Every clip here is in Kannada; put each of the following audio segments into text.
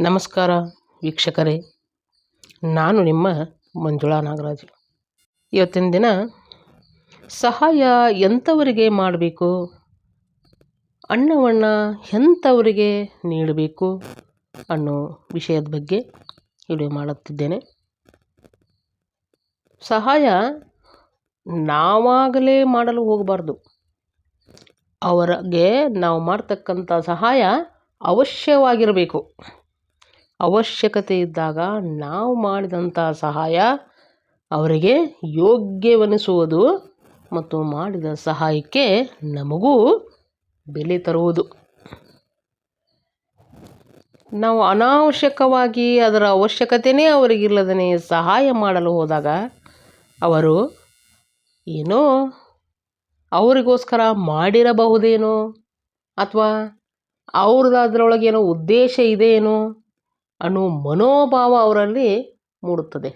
ನಮಸ್ಕಾರ ವೀಕ್ಷಕರೇ. ನಾನು ನಿಮ್ಮ ಮಂಜುಳಾ ನಾಗರಾಜು. ಇವತ್ತಿನ ದಿನ ಸಹಾಯ ಎಂಥವರಿಗೆ ಮಾಡಬೇಕು? ಅನ್ನವನ್ನು ಎಂಥವರಿಗೆ ನೀಡಬೇಕು? ಅನ್ನೋ ವಿಷಯದ ಬಗ್ಗೆ ವಿಡಿಯೋ ಮಾಡುತ್ತಿದ್ದೇನೆ. ಸಹಾಯ ನಾವಾಗಲೇ ಮಾಡಲು ಹೋಗಬಾರ್ದು. ಅವರಿಗೆ ನಾವು ಮಾಡ್ತಕ್ಕಂಥ ಸಹಾಯ ಅವಶ್ಯವಾಗಿರಬೇಕು. ಅವಶ್ಯಕತೆ ಇದ್ದಾಗ ನಾವು ಮಾಡಿದಂಥ ಸಹಾಯ ಅವರಿಗೆ ಯೋಗ್ಯವೆನಿಸುವುದು ಮತ್ತು ಮಾಡಿದ ಸಹಾಯಕ್ಕೆ ನಮಗೂ ಬೆಲೆ ತರುವುದು. ನಾವು ಅನಾವಶ್ಯಕವಾಗಿ ಅದರ ಅವಶ್ಯಕತೆಯೇ ಅವರಿಗಿಲ್ಲದೇ ಸಹಾಯ ಮಾಡಲು ಹೋದಾಗ ಅವರು ಏನೋ ಅವರಿಗೋಸ್ಕರ ಮಾಡಿರಬಹುದೇನೋ ಅಥವಾ ಅವ್ರದ್ದು ಅದರೊಳಗೇನೋ ಉದ್ದೇಶ ಇದೆಯೇನೋ ಅನ್ನೋ ಮನೋಭಾವ ಅವರಲ್ಲಿ ಮೂಡುತ್ತದೆ.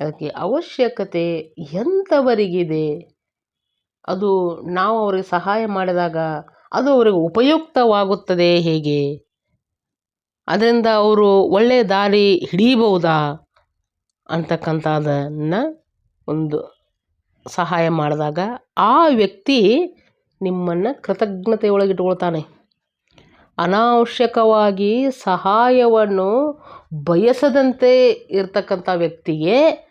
ಅದಕ್ಕೆ ಅವಶ್ಯಕತೆ ಎಂಥವರಿಗಿದೆ? ಅದು ನಾವು ಅವರಿಗೆ ಸಹಾಯ ಮಾಡಿದಾಗ ಅದು ಅವರಿಗೆ ಉಪಯುಕ್ತವಾಗುತ್ತದೆ ಹೇಗೆ? ಅದರಿಂದ ಅವರು ಒಳ್ಳೆಯ ದಾರಿ ಹಿಡಿಯಬಹುದಾ? ಅಂತಕ್ಕಂಥದ್ದನ್ನು ಒಂದು ಸಹಾಯ ಮಾಡಿದಾಗ ಆ ವ್ಯಕ್ತಿ ನಿಮ್ಮನ್ನು ಕೃತಜ್ಞತೆ ಒಳಗಿಟ್ಕೊಳ್ತಾನೆ ಅನಾವಶ್ಯಕವಾಗಿ ಸಹಾಯವನ್ನು ಬಯಸದಂತೆ ಇರತಕ್ಕಂಥ ವ್ಯಕ್ತಿಗೆ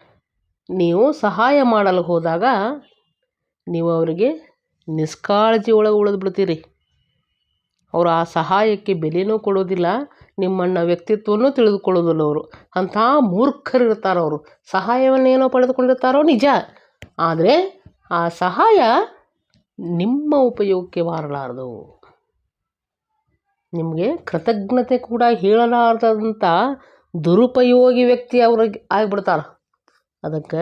ನೀವು ಸಹಾಯ ಮಾಡಲು ಹೋದಾಗ ನೀವು ಅವರಿಗೆ ನಿಷ್ಕಾಳಜಿ ಒಳಗೆ ಉಳಿದು ಬಿಡ್ತೀರಿ. ಅವರು ಆ ಸಹಾಯಕ್ಕೆ ಬೆಲೆನೂ ಕೊಡೋದಿಲ್ಲ ನಿಮ್ಮನ್ನು ವ್ಯಕ್ತಿತ್ವನೂ ತಿಳಿದುಕೊಳ್ಳೋದಿಲ್ಲ ಅವರು. ಅಂಥ ಮೂರ್ಖರು ಇರ್ತಾರೆ ಅವರು. ಸಹಾಯವನ್ನೇನೋ ಪಡೆದುಕೊಂಡಿರ್ತಾರೋ ನಿಜ. ಆದರೆ ಆ ಸಹಾಯ ನಿಮ್ಮ ಉಪಯೋಗಕ್ಕೆ ಬಾರಲಾರದು. ನಿಮಗೆ ಕೃತಜ್ಞತೆ ಕೂಡ ಹೇಳಲಾರದಂಥ ದುರುಪಯೋಗಿ ವ್ಯಕ್ತಿ ಅವ್ರಿಗೆ ಆಗಿಬಿಡ್ತಾರೆ. ಅದಕ್ಕೆ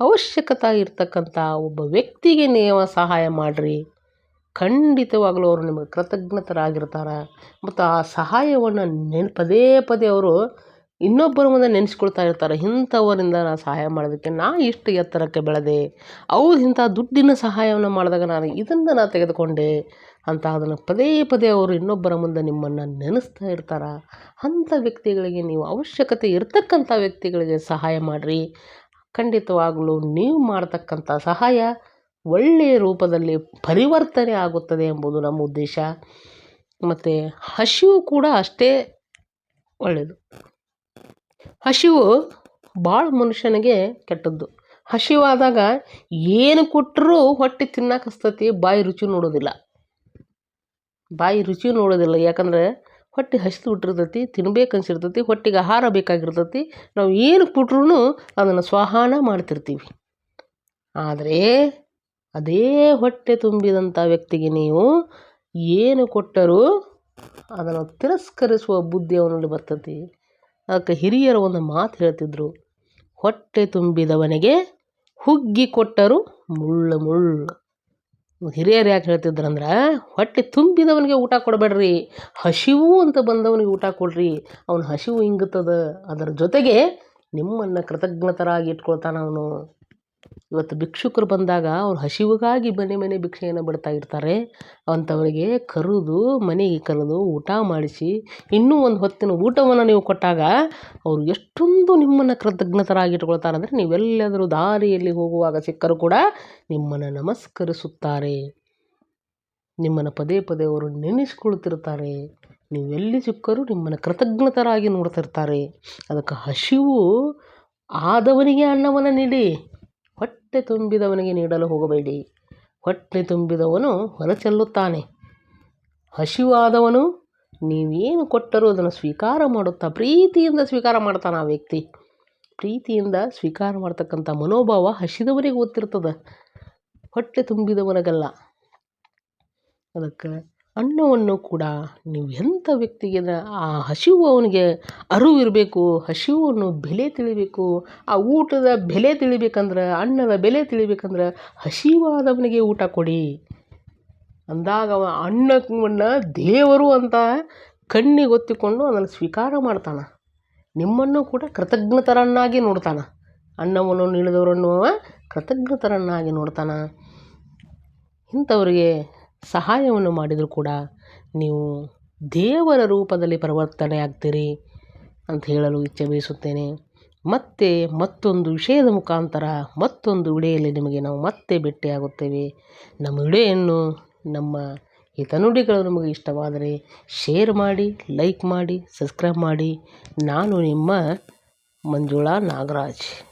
ಅವಶ್ಯಕತೆ ಇರ್ತಕ್ಕಂಥ ಒಬ್ಬ ವ್ಯಕ್ತಿಗೆ ನೀವು ಸಹಾಯ ಮಾಡಿರಿ. ಖಂಡಿತವಾಗಲೂ ಅವರು ನಿಮಗೆ ಕೃತಜ್ಞತರಾಗಿರ್ತಾರೆ. ಮತ್ತು ಆ ಸಹಾಯವನ್ನು ನೆನ್, ಪದೇ ಪದೇ ಅವರು ಇನ್ನೊಬ್ಬರ ಮುಂದೆ ನೆನೆಸ್ಕೊಳ್ತಾ ಇರ್ತಾರೆ. ಇಂಥವರಿಂದ ನಾನು ಸಹಾಯ ಮಾಡೋದಕ್ಕೆ ನಾ ಇಷ್ಟು ಎತ್ತರಕ್ಕೆ ಬೆಳೆದೆ. ಅವ್ರು ಇಂಥ ದುಡ್ಡಿನ ಸಹಾಯವನ್ನು ಮಾಡಿದಾಗ ನಾನು ಇದನ್ನು ನಾನು ತೆಗೆದುಕೊಂಡೆ. ಅಂತ ಅದನ್ನು ಪದೇ ಪದೇ ಅವರು ಇನ್ನೊಬ್ಬರ ಮುಂದೆ ನಿಮ್ಮನ್ನು ನೆನೆಸ್ತಾ ಇರ್ತಾರೆ. ಅಂಥ ವ್ಯಕ್ತಿಗಳಿಗೆ ನೀವು ಅವಶ್ಯಕತೆ ಇರತಕ್ಕಂಥ ವ್ಯಕ್ತಿಗಳಿಗೆ ಸಹಾಯ ಮಾಡಿರಿ. ಖಂಡಿತವಾಗಲೂ ನೀವು ಮಾಡತಕ್ಕಂಥ ಸಹಾಯ ಒಳ್ಳೆಯ ರೂಪದಲ್ಲಿ ಪರಿವರ್ತನೆ ಆಗುತ್ತದೆ ಎಂಬುದು ನಮ್ಮ ಉದ್ದೇಶ. ಮತ್ತು ಹಸಿವು ಕೂಡ ಅಷ್ಟೇ ಒಳ್ಳೆಯದು. ಹಸಿವು ಭಾಳ ಮನುಷ್ಯನಿಗೆ ಕೆಟ್ಟದ್ದು. ಹಸಿವಾದಾಗ ಏನು ಕೊಟ್ಟರೂ ಹೊಟ್ಟೆ ತಿನ್ನಕ್ಕೆ ಹಸ್ತತಿ ಬಾಯಿ ರುಚಿ ನೋಡೋದಿಲ್ಲ. ಬಾಯಿ ರುಚಿ ನೋಡೋದಿಲ್ಲ. ಯಾಕಂದ್ರೆ ಹೊಟ್ಟೆ ಹಸಿದು ಬಿಟ್ಟಿರ್ತೈತಿ, ತಿನ್ಬೇಕು ಅನ್ಸಿರ್ತೈತಿ, ಹೊಟ್ಟೆಗೆ ಆಹಾರ ಬೇಕಾಗಿರ್ತೈತಿ. ನಾವು ಏನು ಕೊಟ್ರೂ ಅದನ್ನು ಸ್ವಾಹಾನ ಮಾಡ್ತಿರ್ತೀವಿ. ಆದರೆ ಅದೇ ಹೊಟ್ಟೆ ತುಂಬಿದಂಥ ವ್ಯಕ್ತಿಗೆ ನೀವು ಏನು ಕೊಟ್ಟರೂ ಅದನ್ನು ತಿರಸ್ಕರಿಸುವ ಬುದ್ಧಿ ಅವನಲ್ಲಿ ಬರ್ತೈತಿ. ಅದಕ್ಕೆ ಹಿರಿಯರು ಒಂದು ಮಾತು ಹೇಳ್ತಿದ್ರು. ಹೊಟ್ಟೆ ತುಂಬಿದವನಿಗೆ ಹುಗ್ಗಿ ಕೊಟ್ಟರು ಮುಳ್ಳು ಮುಳ್ಳು. ಹಿರಿಯರು ಯಾಕೆ ಹೇಳ್ತಿದ್ರಂದ್ರೆ, ಹೊಟ್ಟೆ ತುಂಬಿದವನಿಗೆ ಊಟ ಕೊಡಬೇಡ್ರಿ, ಹಸಿವು ಅಂತ ಬಂದವನಿಗೆ ಊಟ ಕೊಡ್ರಿ, ಅವನು ಹಸಿವು ಇಂಗುತ್ತದೆ. ಅದರ ಜೊತೆಗೆ ನಿಮ್ಮನ್ನು ಕೃತಜ್ಞತರಾಗಿ ಇಟ್ಕೊಳ್ತಾನೆ ಅವನು. ಇವತ್ತು ಭಿಕ್ಷುಕರು ಬಂದಾಗ ಅವ್ರು ಹಸಿವಿಗಾಗಿ ಮನೆ ಮನೆ ಭಿಕ್ಷೆಯನ್ನು ಬಿಡ್ತಾ ಇರ್ತಾರೆ. ಅಂಥವರಿಗೆ ಕರೆದು, ಮನೆಗೆ ಕರೆದು ಊಟ ಮಾಡಿಸಿ, ಇನ್ನೂ ಒಂದು ಹೊತ್ತಿನ ಊಟವನ್ನು ನೀವು ಕೊಟ್ಟಾಗ ಅವರು ಎಷ್ಟೊಂದು ನಿಮ್ಮನ್ನು ಕೃತಜ್ಞತರಾಗಿ ಇಟ್ಕೊಳ್ತಾರೆ ಅಂದರೆ ನೀವೆಲ್ಲಾದರೂ ದಾರಿಯಲ್ಲಿ ಹೋಗುವಾಗ ಸಿಕ್ಕರೂ ಕೂಡ ನಿಮ್ಮನ್ನು ನಮಸ್ಕರಿಸುತ್ತಾರೆ. ನಿಮ್ಮನ್ನು ಪದೇ ಪದೇ ಅವರು ನೆನೆಸ್ಕೊಳ್ತಿರ್ತಾರೆ. ನೀವು ಎಲ್ಲಿ ಸಿಕ್ಕರೂ ನಿಮ್ಮನ್ನು ಕೃತಜ್ಞತರಾಗಿ ನೋಡ್ತಿರ್ತಾರೆ. ಅದಕ್ಕೆ ಹಸಿವು ಆದವನಿಗೆ ಅನ್ನವನ್ನು ನೀಡಿ. ಹೊಟ್ಟೆ ತುಂಬಿದವನಿಗೆ ನೀಡಲು ಹೋಗಬೇಡಿ. ಹೊಟ್ಟೆ ತುಂಬಿದವನು ಹೊರಚೆಲ್ಲುತ್ತಾನೆ ಹಸಿವಾದವನು ನೀವೇನು ಕೊಟ್ಟರೂ ಅದನ್ನು ಸ್ವೀಕಾರ ಮಾಡುತ್ತಾ ಪ್ರೀತಿಯಿಂದ ಸ್ವೀಕಾರ ಮಾಡ್ತಾನೆ ಆ ವ್ಯಕ್ತಿ. ಪ್ರೀತಿಯಿಂದ ಸ್ವೀಕಾರ ಮಾಡ್ತಕ್ಕಂಥ ಮನೋಭಾವ ಹಸಿದವನಿಗೆ ಗೊತ್ತಿರ್ತದೆ. ಹೊಟ್ಟೆ ತುಂಬಿದವನಿಗಲ್ಲ. ಅದಕ್ಕೆ ಅನ್ನವನ್ನು ಕೂಡ ನೀವು ಎಂಥ ವ್ಯಕ್ತಿಗೆ ಆ ಹಸಿವು ಅವನಿಗೆ ಅರಿವಿರಬೇಕು, ಹಸಿವನ್ನು ಬೆಲೆ ತಿಳಿಬೇಕು, ಆ ಊಟದ ಬೆಲೆ ತಿಳಿಬೇಕಂದ್ರೆ, ಅನ್ನದ ಬೆಲೆ ತಿಳಿಬೇಕಂದ್ರೆ ಹಸಿವಾದವನಿಗೆ ಊಟ ಕೊಡಿ. ಅಂದಾಗ ಅವ ಅನ್ನವನ್ನು ದೇವರು ಅಂತ ಕಣ್ಣಿಗೆ ಒತ್ತಿಕೊಂಡು ಅದನ್ನು ಸ್ವೀಕಾರ ಮಾಡ್ತಾನೆ. ನಿಮ್ಮನ್ನು ಕೂಡ ಕೃತಜ್ಞತರನ್ನಾಗಿ ನೋಡ್ತಾನೆ. ಅನ್ನವನ್ನು ನೀಡಿದವರನ್ನು ಕೃತಜ್ಞತರನ್ನಾಗಿ ನೋಡ್ತಾನೆ. ಇಂಥವರಿಗೆ ಸಹಾಯವನ್ನು ಮಾಡಿದರೂ ಕೂಡ ನೀವು ದೇವರ ರೂಪದಲ್ಲಿ ಪರಿವರ್ತನೆ ಆಗ್ತೀರಿ ಅಂತ ಹೇಳಲು ಇಚ್ಛೆ ಬಯಸುತ್ತೇನೆ. ಮತ್ತೆ ಮತ್ತೊಂದು ವಿಷಯದ ಮುಖಾಂತರ ಮತ್ತೊಂದು ಉಡೆಯಲ್ಲಿ ನಿಮಗೆ ನಾವು ಮತ್ತೆ ಭೇಟಿಯಾಗುತ್ತೇವೆ. ನಮ್ಮ ಉಡೆಯನ್ನು ನಮ್ಮ ಹಿತನುಡಿಗಳು ನಮಗೆ ಇಷ್ಟವಾದರೆ ಶೇರ್ ಮಾಡಿ, ಲೈಕ್ ಮಾಡಿ, ಸಬ್ಸ್ಕ್ರೈಬ್ ಮಾಡಿ. ನಾನು ನಿಮ್ಮ ಮಂಜುಳಾ ನಾಗರಾಜ್.